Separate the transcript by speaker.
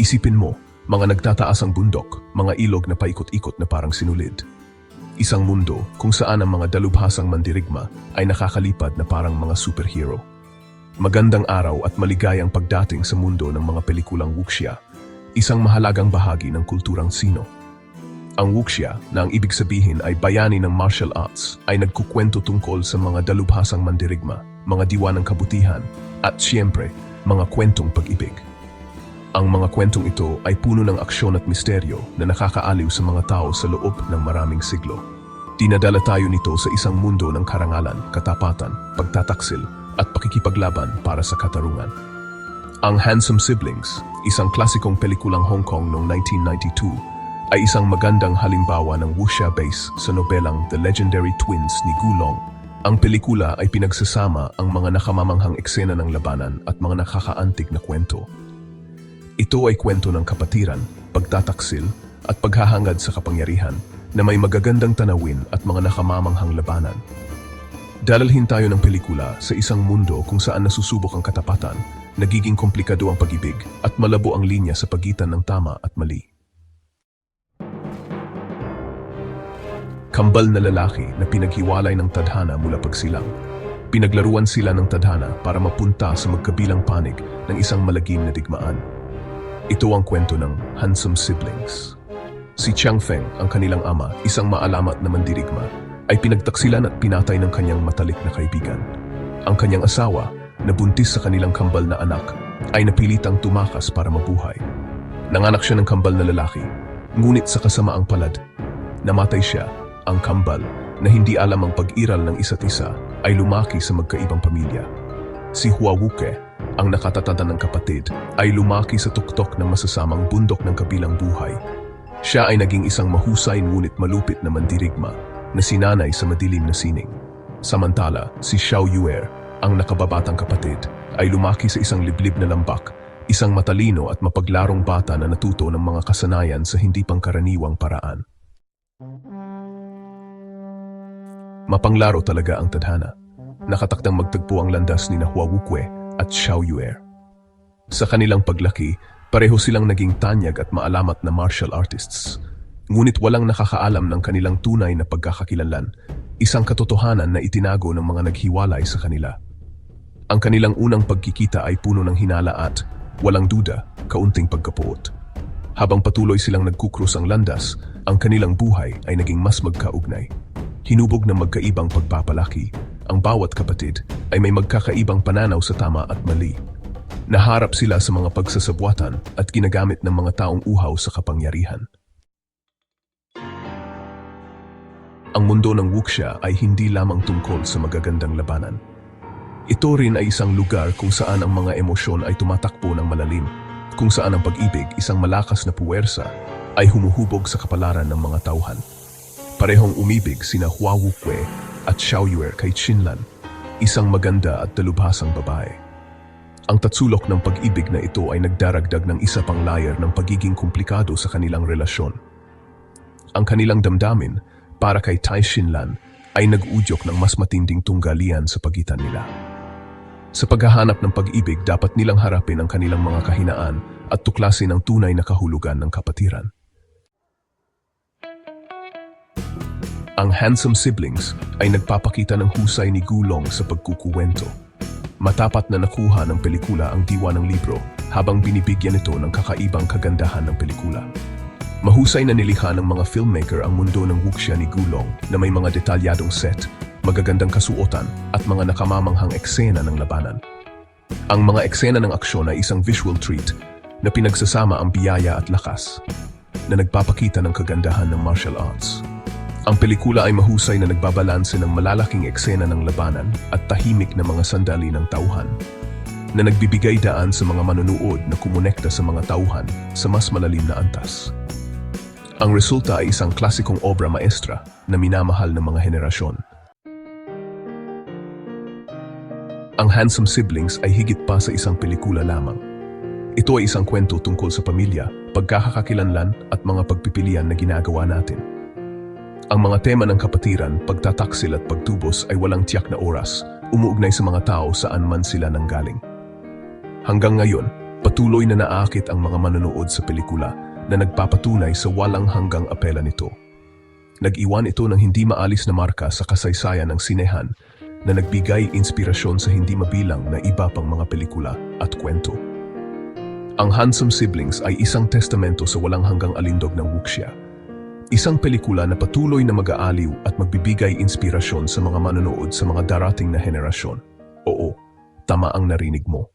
Speaker 1: Isipin mo, mga nagtataas ang bundok, mga ilog na paikot-ikot na parang sinulid. Isang mundo kung saan ang mga dalubhasang mandirigma ay nakakalipad na parang mga superhero. Magandang araw at maligayang pagdating sa mundo ng mga pelikulang wuxia, isang mahalagang bahagi ng kulturang Sino. Ang wuxia, na ang ibig sabihin ay bayani ng martial arts, ay nagkukwento tungkol sa mga dalubhasang mandirigma, mga diwa ng kabutihan, at siyempre, mga kwentong pag-ibig. Ang mga kwentong ito ay puno ng aksyon at misteryo na nakakaaliw sa mga tao sa loob ng maraming siglo. Dinadala tayo nito sa isang mundo ng karangalan, katapatan, pagtataksil, at pakikipaglaban para sa katarungan. Ang Handsome Siblings, isang klasikong pelikulang Hong Kong noong 1992, ay isang magandang halimbawa ng wuxia base sa nobelang The Legendary Twins ni Gulong. Ang pelikula ay pinagsasama ang mga nakamamanghang eksena ng labanan at mga nakakaantig na kwento. Ito ay kwento ng kapatiran, pagtataksil, at paghahangad sa kapangyarihan na may magagandang tanawin at mga nakamamanghang labanan. Dalalhin tayo ng pelikula sa isang mundo kung saan nasusubok ang katapatan, nagiging komplikado ang pag-ibig, at malabo ang linya sa pagitan ng tama at mali. Kambal na lalaki na pinaghiwalay ng tadhana mula pagsilang. Pinaglaruan sila ng tadhana para mapunta sa magkabilang panig ng isang malagim na digmaan. Ito ang kwento ng Handsome Siblings. Si Chiang Feng, ang kanilang ama, isang maalamat na mandirigma, ay pinagtaksilan at pinatay ng kanyang matalik na kaibigan. Ang kanyang asawa, na buntis sa kanilang kambal na anak, ay napilitang tumakas para mabuhay. Nanganak siya ng kambal na lalaki, ngunit sa kasamaang palad, namatay siya, ang kambal, na hindi alam ang pag-iral ng isa't isa, ay lumaki sa magkaibang pamilya. Si Huawuke, ang nakatatanda ng kapatid, ay lumaki sa tuktok ng masasamang bundok ng kabilang buhay. Siya ay naging isang mahusay ngunit malupit na mandirigma na sinanay sa madilim na sining. Samantala, si Xiao Yuer, ang nakababatang kapatid, ay lumaki sa isang liblib na lambak, isang matalino at mapaglarong bata na natuto ng mga kasanayan sa hindi pangkaraniwang paraan. Mapanglaro talaga ang tadhana. Nakatakdang magtagpo ang landas ni na Huawukwe at Xiao Yuer. Sa kanilang paglaki, pareho silang naging tanyag at maalamat na martial artists. Ngunit walang nakakaalam ng kanilang tunay na pagkakakilanlan, isang katotohanan na itinago ng mga naghiwalay sa kanila. Ang kanilang unang pagkikita ay puno ng hinala at, walang duda, kaunting pagkapuot. Habang patuloy silang nagkukrus ang landas, ang kanilang buhay ay naging mas magkaugnay. Hinubog ng magkaibang pagpapalaki, ang bawat kapatid ay may magkakaibang pananaw sa tama at mali. Naharap sila sa mga pagsasabwatan at ginagamit ng mga taong uhaw sa kapangyarihan. Ang mundo ng wuxia ay hindi lamang tungkol sa magagandang labanan. Ito rin ay isang lugar kung saan ang mga emosyon ay tumatakbo ng malalim, kung saan ang pag-ibig, isang malakas na puwersa, ay humuhubog sa kapalaran ng mga tauhan. Parehong umibig sina Hua Wukwe at Xiao Yuer kay Chinlan, isang maganda at dalubhasang babae. Ang tatsulok ng pag-ibig na ito ay nagdaragdag ng isa pang layer ng pagiging komplikado sa kanilang relasyon. Ang kanilang damdamin para kay Tai Shinlan ay nag-udyok ng mas matinding tunggalian sa pagitan nila. Sa paghahanap ng pag-ibig, dapat nilang harapin ang kanilang mga kahinaan at tuklasin ang tunay na kahulugan ng kapatiran. Ang Handsome Siblings ay nagpapakita ng husay ni Gulong sa pagkukuwento. Matapat na nakuha ng pelikula ang diwa ng libro habang binibigyan ito ng kakaibang kagandahan ng pelikula. Mahusay na nilikha ng mga filmmaker ang mundo ng wuxia ni Gulong na may mga detalyadong set, magagandang kasuotan at mga nakamamanghang eksena ng labanan. Ang mga eksena ng aksyon ay isang visual treat na pinagsasama ang biyaya at lakas na nagpapakita ng kagandahan ng martial arts. Ang pelikula ay mahusay na nagbabalanse ng malalaking eksena ng labanan at tahimik na mga sandali ng tauhan na nagbibigay daan sa mga manunood na kumonekta sa mga tauhan sa mas malalim na antas. Ang resulta ay isang klasikong obra maestra na minamahal ng mga henerasyon. Ang Handsome Siblings ay higit pa sa isang pelikula lamang. Ito ay isang kwento tungkol sa pamilya, pagkakakakilanlan at mga pagpipilian na ginagawa natin. Ang mga tema ng kapatiran, pagtataksil at pagtubos ay walang tiyak na oras, umuugnay sa mga tao saan man sila nanggaling. Hanggang ngayon, Patuloy na naakit ang mga manonood sa pelikula na nagpapatunay sa walang hanggang apela nito. Nag-iwan ito ng hindi maalis na marka sa kasaysayan ng sinehan na nagbigay inspirasyon sa hindi mabilang na iba pang mga pelikula at kwento. Ang Handsome Siblings ay isang testamento sa walang hanggang alindog ng wuxia. Isang pelikula na patuloy na mag-aaliw at magbibigay inspirasyon sa mga manonood sa mga darating na henerasyon. Oo, tama ang narinig mo.